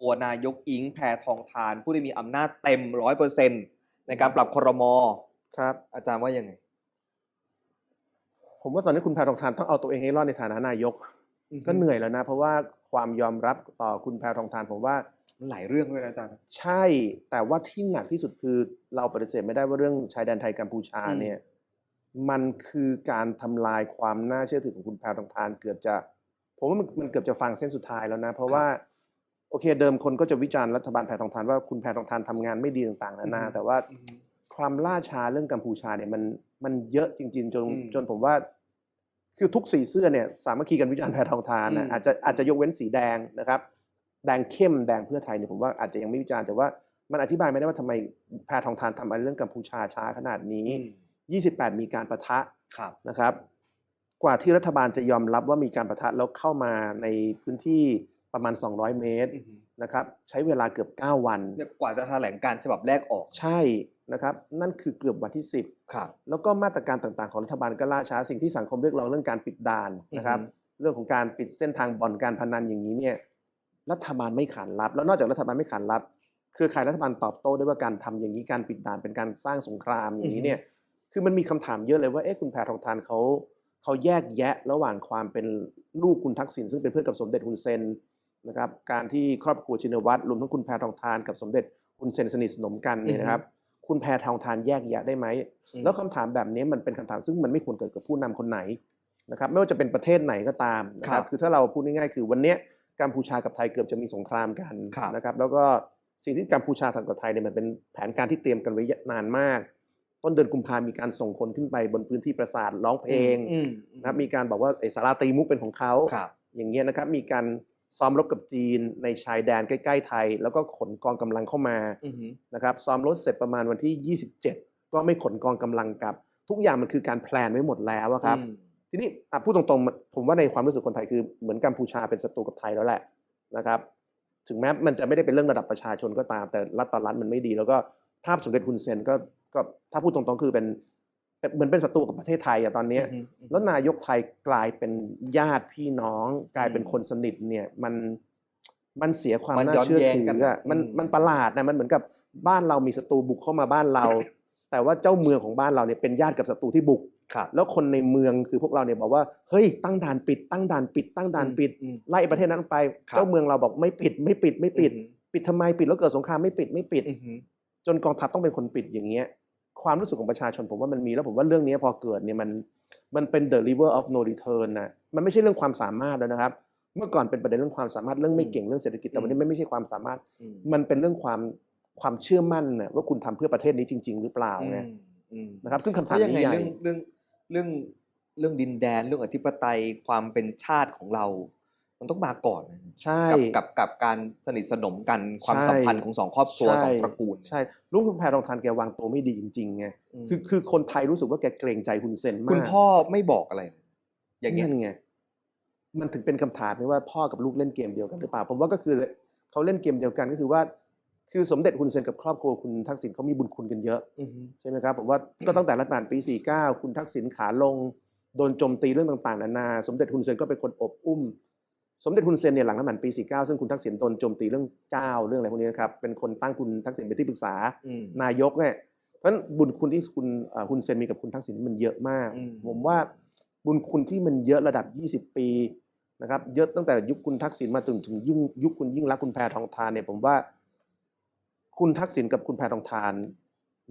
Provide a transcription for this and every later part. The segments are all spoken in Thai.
ตัวนายกอิงแพทองทาน ผู้ที่มีอำนาจเต็มร้อยเปอร์เซ็นในการปรับครมครับ อาจารย์ว่ายังไง ผมว่าตอนนี้คุณแพทองทานต้องเอาตัวเองให้รอดในฐานะนายกก็เหนื่อยแล้วนะ เพราะว่าความยอมรับต่อคุณแพทองทานผมว่า มันหลายเรื่องด้วยนะอาจารย์ ใช่ แต่ว่าที่หนักที่สุดคือเราปฏิเสธไม่ได้ว่าเรื่องชายแดนไทยกัมพูชาอืม เนี่ย มันคือการทำลายความน่าเชื่อถือของคุณแพทองทานเกือบจะ ผมว่ามันมันเกือบจะฟังเส้นสุดท้ายแล้วนะ เพราะว่า โอเคเดิมคนก็จะวิจารณ์รัฐบาลแพทองทานว่าคุณแพทองทานทำงานไม่ดีต่างๆนานาอือฮึแต่ว่าความล่าช้าเรื่องกัมพูชาเนี่ยมันมันเยอะจริง ๆ จนอืมจนผมว่า คือทุกสีเสื้อเนี่ยสามัคคีกันวิจารณ์แพทองทานนะอืมอาจจะอาจจะยกเว้นสีแดงนะครับ แดงเข้มแดงเพื่อไทยเนี่ยผมว่าอาจจะยังไม่วิจารณ์แต่ว่ามันอธิบายไม่ได้ว่าทำไมแพทองทานทำอะไรเรื่องกัมพูชาช้าขนาดนี้อืม28 มีการประทะครับนะครับ กว่าที่รัฐบาลจะยอมรับว่ามีการประทะแล้วเข้ามาในพื้นที่ ประมาณ 200 เมตรอือฮึนะครับใช้เวลาเกือบ 9 วันเนี่ยกว่าจะแถลงการฉบับแรกออกใช่นะครับนั่นคือเกือบวันที่ครับ10แล้วก็มาตรการต่างๆ ของรัฐบาลก็ล่าช้าสิ่งที่สังคมเรียกร้องเรื่องการปิดด่านนะครับอือฮึเรื่องของการปิดเส้นทางบ่อนการพนันอย่างนี้เนี่ยรัฐบาลไม่ขานรับ แล้วนอกจากรัฐบาลไม่ขานรับเครือข่ายรัฐบาลตอบโต้ด้วยว่าการทำอย่างนี้การปิดด่านเป็นการสร้างสงครามอย่างนี้เนี่ยคือมันมีคำถามเยอะเลยว่าเอ๊ะคุณแพทองทานเขาเขาแยกแยะระหว่างความเป็นลูกคุณทักษิณซึ่งเป็นเพื่อนกับสมเด็จฮุนเซน นะครับการที่ครอบครัวชินวัตรรวมทั้งคุณแพทองทานกับสมเด็จฮุนเซนสนิทสนมกันเนี่ยนะครับ คุณแพทองทานแยกแยะได้ไหมอืมแล้วคำถามแบบนี้มันเป็นคำถามซึ่งมันไม่ควรเกิดกับผู้นำคนไหนนะครับไม่ว่าจะเป็นประเทศไหนก็ตามนะคครัรับบคือถ้าเราพูดง่ายๆคือวันเนี้ยกัมพูชากับไทยเกือบจะมีสงครามกันครับนะครับแล้วก็สิ่งที่กัมพูชาทำกับไทยเนี่ยมันเป็นแผนการที่เตรียมกันไว้นานมาก ต้นเดือนกุมภามีการส่งคนขึ้นไปบนพื้นที่ปราสาทร้องเพลงอืมนะครับมีการบอกว่าไอ้สาราตีมุกเป็นของเขาครับอย่างเงี้ยนะครับมีการ ซ้อมรบกับจีนในชายแดนใกล้ๆไทย แล้วก็ขนกองกำลังเข้ามาอือฮึนะครับซ้อมรบเสร็จประมาณวันที่ 27 ก็ไม่ขนกองกำลังกลับ ทุกอย่างมันคือการแพลนไว้หมดแล้วอะครับอืมทีนี้อะพูดตรงๆ ผมว่าในความรู้สึกคนไทยคือเหมือนกัมพูชาเป็นศัตรูกับไทยแล้วแหละนะครับ ถึงแม้มันจะไม่ได้เป็นเรื่องระดับประชาชนก็ตาม แต่รัฐต่อรัฐมันไม่ดี แล้วก็ภาพสมเด็จฮุนเซนก็ก็ถ้าพูดตรงๆ คือเป็น เป็นเหมือนเป็นศัตรูกับประเทศไทยอะตอนเนี้ยอือฮึแล้วนายกไทยกลายเป็นญาติพี่น้อง กลายเป็นอืมคนสนิทเนี่ยมันมันเสียความมันน่าย้อนเชื่อแย้งถืกันออะนะมันอืมมันประหลาดนะมันเหมือนกับบ้านเรามีศัตรูบุกเข้ามาบ้านเรา แต่ว่าเจ้าเมืองของบ้านเราเนี่ยเป็นญาติกับศัตรูที่บุกครับแล้วคนในเมืองคือพวกเราเนี่ยบอกว่าเฮ้ยตั้งด่านปิด ตั้งด่านปิด ตั้งด่านปิดอืมไล่ประเทศนั้นไปครับเจ้าเมืองเราบอกไม่ปิด ไม่ปิดไม่ปิดอือฮึปิดทำไมปิดแล้วเกิดสงครามไม่ปิดไม่ปิดอือฮึจนกองทัพต้องเป็นคนปิดอย่างเงี้ย ความรู้สึกของประชาชนผมว่ามันมีแล้วผมว่าเรื่องนี้พอเกิดเนี่ยมันมันเป็น the river of no return นะมันไม่ใช่เรื่องความสามารถแล้วนะครับ เมื่อก่อนเป็นประเด็นเรื่องความสามารถเรื่องไม่เก่งเรื่องเศรษฐกิจแต่วันนี้มันไม่ใช่ความสามารถอืมมันเป็นเรื่องความความเชื่อมั่นนะว่าคุณทำเพื่อประเทศนี้จริง ๆ หรือเปล่าไงอืมอืมนะครับ ซึ่งคำเพถามราะยังไงนี้ใหญ่เรื่องเรื่องเรื่องเรื่องดินแดนเรื่องอธิปไตยความเป็นชาติของเรา มันต้องมาก่อนนะใช่กับกับกับการสนิทสนมกันความใช่สัมพันธ์ของสองครอบครัวใช่สองตระกูล ใช่ลุงคุณแพรทองทานแกวางตัวไม่ดีจริงๆไงมคือคือคนไทยรู้สึกว่าแกเกรงใจคุณเซนมากคุณพ่อไม่บอกอะไรเลยอย่างเงี้ยนั่นไงมันถึงเป็นคำถามไหมว่าพ่อกับลูกเล่นเกมเดียวกันหรือเปล่า ผมว่าก็คือเขาเล่นเกมเดียวกันก็คือว่า คือสมเด็จฮุนเซนกับครอบครัวคุณทักษิณเขามีบุญคุณกันเยอะอือฮึใช่ไหมครับผมว่าก็ตั้งแต่รัฐบาลปี 49 คุณทักษิณขาลงโดนโจมตีเรื่องต่างๆนานา สมเด็จฮุนเซนก็เป็นคนอบอุ้ม สมเด็จฮุนเซนเนี่ยหลังรัฐบาลปี 49 ซึ่งคุณทักษิณโดนโจมตีเรื่องเจ้าเรื่องอะไรพวกนี้นะครับ เป็นคนตั้งคุณทักษิณเป็นที่ปรึกษาอืมนายกเนี่ยเพราะฉะนั้นบุญคุณที่คุณเอ่อฮุนเซนมีกับคุณทักษิณมันเยอะมากอืมผมว่าบุญคุณที่มันเยอะระดับ 20 ปีนะครับเยอะตั้งแต่ยุคคุณทักษิณมาจนถึงยิ่งยุคคุณยิ่งรักษณ์คุณแพทองทานเนี่ยผมว่า คุณทักษิณกับคุณแพทองทาน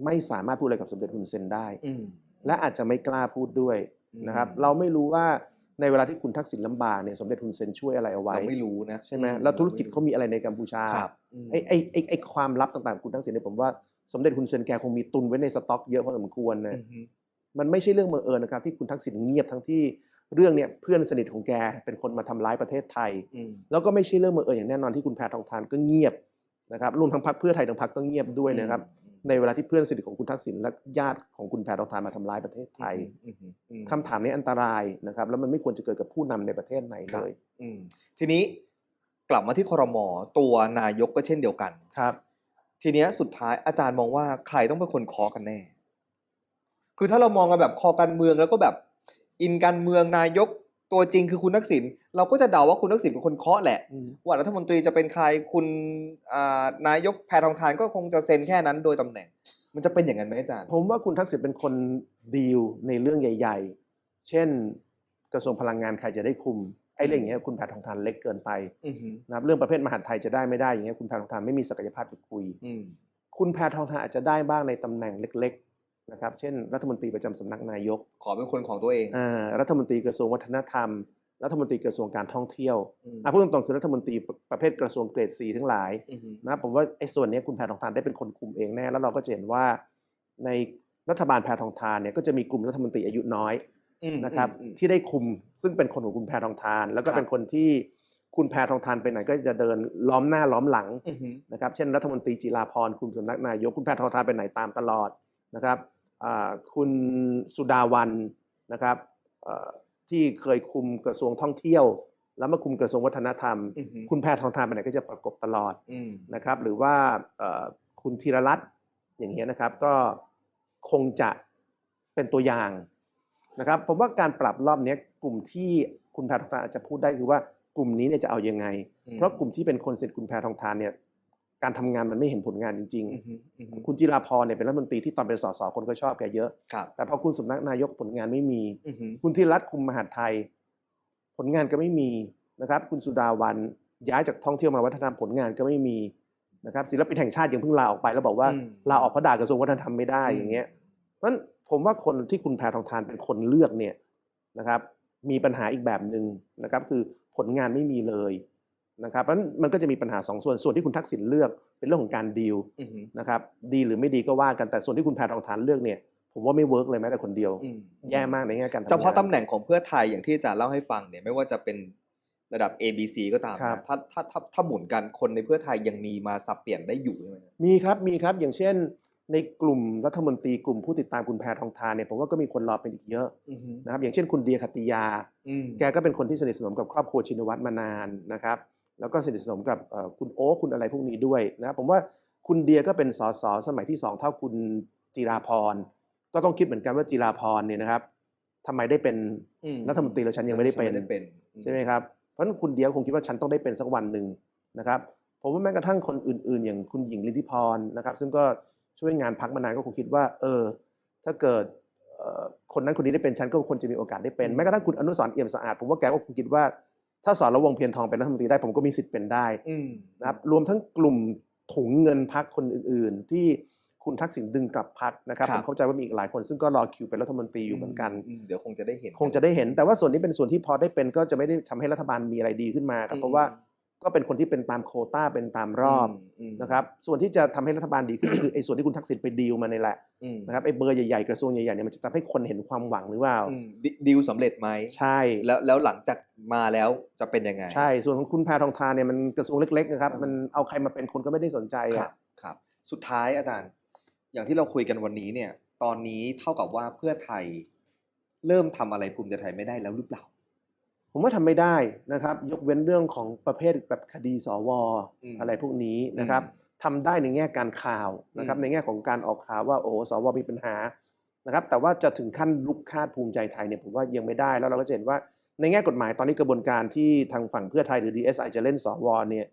ไม่สามารถพูดอะไรกับสมเด็จฮุนเซนได้อืมและอาจจะไม่กล้าพูดด้วยนะครับอืมเราไม่รู้ว่า ในเวลาที่คุณทักษิณลำบากเนี่ยสมเด็จฮุนเซนช่วยอะไรเอาไว้เราไม่รู้นะใช่ไหมอืแล้วธุรกิจเขามีอะไรในกัมพูชาครับมไอ้ไอ้ไอ้ไอ้ความลับต่างๆคุณทักษิณเนี่ยผมว่าสมเด็จฮุนเซนแกคงมีตุนไว้ในสต็อกเยอะพอสมควรนะอือฮึมันไม่ใช่เรื่องบังเอิญนะครับที่คุณทักษิณเงียบทั้งที่เรื่องเนี่ยเพื่อนสนิทของแกเป็นคนมาทำร้ายประเทศไทยอืมแล้วก็ไม่ใช่เรื่องบังเอิญอย่างแน่นอนที่คุณแพทองทานก็เงียบนะครับรวมทั้งพรรคเพื่อไทยทั้งพรรคก็เงียบด้วยนะครับ ในเวลาที่เพื่อนสนิทของคุณทักษิณและญาติของคุณแพทองทานมาทำร้ายประเทศไทยอืมอืมอืมคำถามนี้อันตรายนะครับ แล้วมันไม่ควรจะเกิดกับผู้นำในประเทศไหนครัเลบยอืมทีนี้กลับมาที่ครมตัวนายกก็เช่นเดียวกันครับ ทีเนี้ยสุดท้ายอาจารย์มองว่าใครต้องเป็นคนเคอกันแน่ คือถ้าเรามองกันแบบคอการเมืองแล้วก็แบบอินการเมืองนายก ตัวจริงคือคุณทักษิณเราก็จะเดาว่าคุณทักษิณเป็นคนเคาะแหละอืมว่ารัฐมนตรีจะเป็นใครคุณอ่านายกแพทองทานก็คงจะเซ็นแค่นั้นโดยตำแหน่ง มันจะเป็นอย่างนั้นไหมอาจารย์ ผมว่าคุณทักษิณเป็นคนดีลในเรื่องใหญ่ ๆ เช่น กระทรวงพลังงานใครจะได้คุมไอ้เรื่องอย่างเงี้ยคุณแพทองทานเล็กเกินไปอือหือนะครับเรื่องประเภทมหาดไทยจะได้ไม่ได้อย่างเงี้ยคุณแพทองทานไม่มีศักยภาพจะคุยอืมคุณแพทองทานอาจจะได้บ้างในตำแหน่งเล็กๆ นะครับเช่นรัฐมนตรีประจำสำนักนายก ขอเป็นคนของตัวเองอ่ารัฐมนตรีกระทรวงวัฒนธรรม รัฐมนตรีกระทรวงการท่องเที่ยวอืมอะพูดตรงๆคือรัฐมนตรีประเภทกระทรวงเกรดสีทั้งหลายอือหือนะผมว่าไอ้ส่วนเนี้ยคุณแพทองทานได้เป็นคนคุมเองแน่แล้วเราก็จะเห็นว่า ในรัฐบาลแพทองทานเนี่ยก็จะมีกลุ่มรัฐมนตรีอายุน้อยอืมนะครับอืมที่ได้คุมซึ่งเป็นคนของคุณแพทองทาน แล้วก็ครับเป็นคนที่คุณแพทองทานไปไหนก็จะเดินล้อมหน้าล้อมหลังอือหือนะครับเช่นรัฐมนตรีจิราพรคุมสำนักนายกคุณแพทองทานไปไหนตามตลอดนะครับอ่า คุณสุดาวันนะครับเอ่อที่เคยคุมกระทรวงท่องเที่ยว แล้วมาคุมกระทรวงวัฒนธรรมอือหือคุณแพทองทานไปไหนก็จะประกบตลอดอืมนะครับ หรือว่าเอ่อคุณธีรรัตน์อย่างเงี้ยนะครับ ก็คงจะเป็นตัวอย่างนะครับผมว่าการปรับรอบเนี้ยกลุ่มที่คุณแพทองทานอาจจะพูดได้คือว่ากลุ่มนี้เนี่ยจะเอายังไงอืมเพราะกลุ่มที่เป็นคนสนิทคุณแพทองทานเนี่ย การทำงานมันไม่เห็นผลงานจริงอือหืออือหือๆคุณจิราพรเนี่ยเป็นรัฐมนตรีที่ตอนเป็นสสคนก็ชอบแกเยอะครับแต่พอคุณสำนักนายกผลงานไม่มีอือหือคุณธีรรัตน์คุมมหาดไทย ผลงานก็ไม่มีนะครับ คุณสุดาวันย้ายจากท่องเที่ยวมาวัฒนธรรมผลงานก็ไม่มีนะครับศิลปินแห่งชาติยังเพิ่งลาออกไปแล้วบอกว่าอืมลาออกเพราะด่ากระทรวงวัฒนธรรมไม่ได้อย่างเงี้ยเพราะฉะนั้นผมว่าคนที่คุณแพทองทานเป็นคนเลือกเนี่ยนะครับ มีปัญหาอีกแบบหนึ่งนะครับ คือผลงานไม่มีเลย นะครับเพราะฉะนั้นมันก็จะมีปัญหาสองส่วนส่วนที่คุณทักษิณเลือกเป็นเรื่องของการดีลอือหือ นะครับดีหรือไม่ดีก็ว่ากันแต่ส่วนที่คุณแพทองทานเลือกเนี่ยผมว่าไม่เวิร์กเลยแม้แต่คนเดียว อืม แย่มากในแง่การทำงน เฉพาะตำแหน่งของเพื่อไทยอย่างที่อาจารย์เล่าให้ฟังเนี่ยไม่ว่าจะเป็นระดับ A B C ก็ตามครับ นะถ้าถ้าถ้าถ้าหมุนกันคนในเพื่อไทยยังมีมาสับเปลี่ยนได้อยู่ใช่ไหมครับมีครับมีครับอย่างเช่น ในกลุ่มรัฐมนตรีกลุ่มผู้ติดตามคุณแพทองทานเนี่ยผมว่าก็มีคนรอเป็นอีกเยอะอือหือนะครับอย่างเช่นคุณเดียคติยา อืมแกก็เป็นคนที่สนิทสนมกับครอบครัวชินวัตรมานานนะครับ แล้วก็สนิทสนมกับเอ่อคุณโอ๊คคุณอะไรพวกนี้ด้วยนะครับผมว่าคุณเดียก็เป็นสสสมัยที่สองเท่าคุณจิราพรก็ต้องคิดเหมือนกันว่าจิราพรเนี่ยนะครับทำไมได้เป็นอืรัฐมนตรีแล้วฉันยังไม่ได้เป็นไม่ได้เป็นใช่ไหมครับเพราะฉะนั้นคุณเดียคงคิดว่าฉันต้องได้เป็นสักวันหนึ่งนะครับผมว่าแม้กระทั่งคนอื่น ๆ อย่างคุณหญิงลิทธิพรนะครับ ซึ่งก็ช่วยงานพักมานานก็คงคิดว่า เออ ถ้าเกิดเอ่อคนนั้นคนนี้ได้เป็นฉันก็ควรจะมีโอกาสได้เป็นอืมแม้กระทั่งคุณอนุสรณ์เอี่ยมสะอาดผมว่าแกก็คงคิดว่า ถ้าสอนระวงเพียรทองเป็นรัฐมนตรีได้ผมก็มีสิทธิ์เป็นได้อืมนะครับรวมทั้งกลุ่มถุงเงินพักคนอื่น ๆ ที่คุณทักษิณดึงกลับพักนะครับครัผบมเข้าใจว่ามีอีกหลายคน ซึ่งก็รอคิวเป็นรัฐมนตรีอยู่เหมือนกัน เดี๋ยวคงจะได้เห็น คงจะได้เห็น แต่ว่าส่วนนี้เป็นส่วนที่พอได้เป็นก็จะไม่ได้ทำให้รัฐบาลมีอะไรดีขึ้นมาครับเพราะว่า ก็เป็นคนที่เป็นตามโควต้าเป็นตามรอบมนะครับส่วนที่จะทำให้รัฐบาลดีขึ้นก็คือไอ้ส่วนที่คุณทักษิณไปดีลมาในแหละอืมนะครับไอ้เบอร์ใหญ่ๆกระทรวงใหญ่ๆเนี่ยมันจะทำให้คนเห็นความหวังหรือเปล่าอืมดิดีลสำเร็จไหมใช่ แล้วแล้วหลังจากมาแล้วจะเป็นยังไง ใช่ ส่วนของคุณแพทองทานเนี่ยมันกระทรวงเล็กๆนะครับอืมมันเอาใครมาเป็นคนก็ไม่ได้สนใจครัอะบครับ สุดท้ายอาจารย์ อย่างที่เราคุยกันวันนี้เนี่ย ตอนนี้เท่ากับว่าเพื่อไทย เริ่มทำอะไรภูมิใจไทยไม่ได้แล้วหรือเปล่า ผมว่าทำไม่ได้นะครับ ยกเว้นเรื่องของประเภทแบบคดีสวอืมอะไรพวกนี้นะครับทำได้ในแง่การข่าวนะครับอืมในแง่ของการออกข่าวว่าโอ้สวมีปัญหานะครับ แต่ว่าจะถึงขั้นลุกคาดภูมิใจไทยเนี่ยผมว่ายังไม่ได้แล้วเราก็จะเห็นว่าในแง่กฎหมายตอนนี้กระบวนการที่ทางฝั่งเพื่อไทยหรือ DSI จะเล่นสวเนี่ย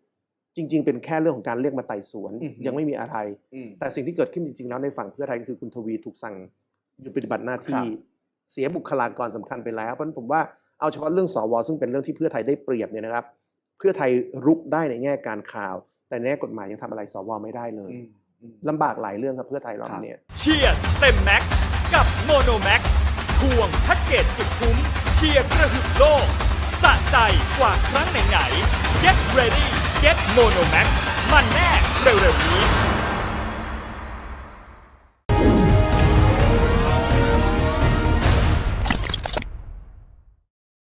จริง ๆ เป็นแค่เรื่องของการเรียกมาไต่สวนอือฮึยังไม่มีอะไรอืมแต่สิ่งที่เกิดขึ้นจริง ๆ แล้วในฝั่งเพื่อไทยก็คือคุณทวีถูกสั่งหยุดปฏิบัติหน้าที่ครับเสียบุคลากรสำคัญไปแล้วเพราะฉะนั้นผมว่า เอาเฉพาะเรื่องสวซึ่งเป็นเรื่องที่เพื่อไทยได้เปรียบเนี่ยนะครับ เพื่อไทยรุกได้ในแง่การข่าว แต่ในแง่กฎหมายยังทำอะไรสวไม่ได้เลยอืมอืมลำบากหลายเรื่องครับเพื่อไทยรอบครับเนี้ยเชียร์เต็มแม็กซ์กับโมโนแม็กทวงแพ็กเกจสุดคุ้มเชียร์กระหึ่มโลกสะใจกว่าครั้งไหนๆ Get ready Get Mono Max มันแน่เร็วๆนี้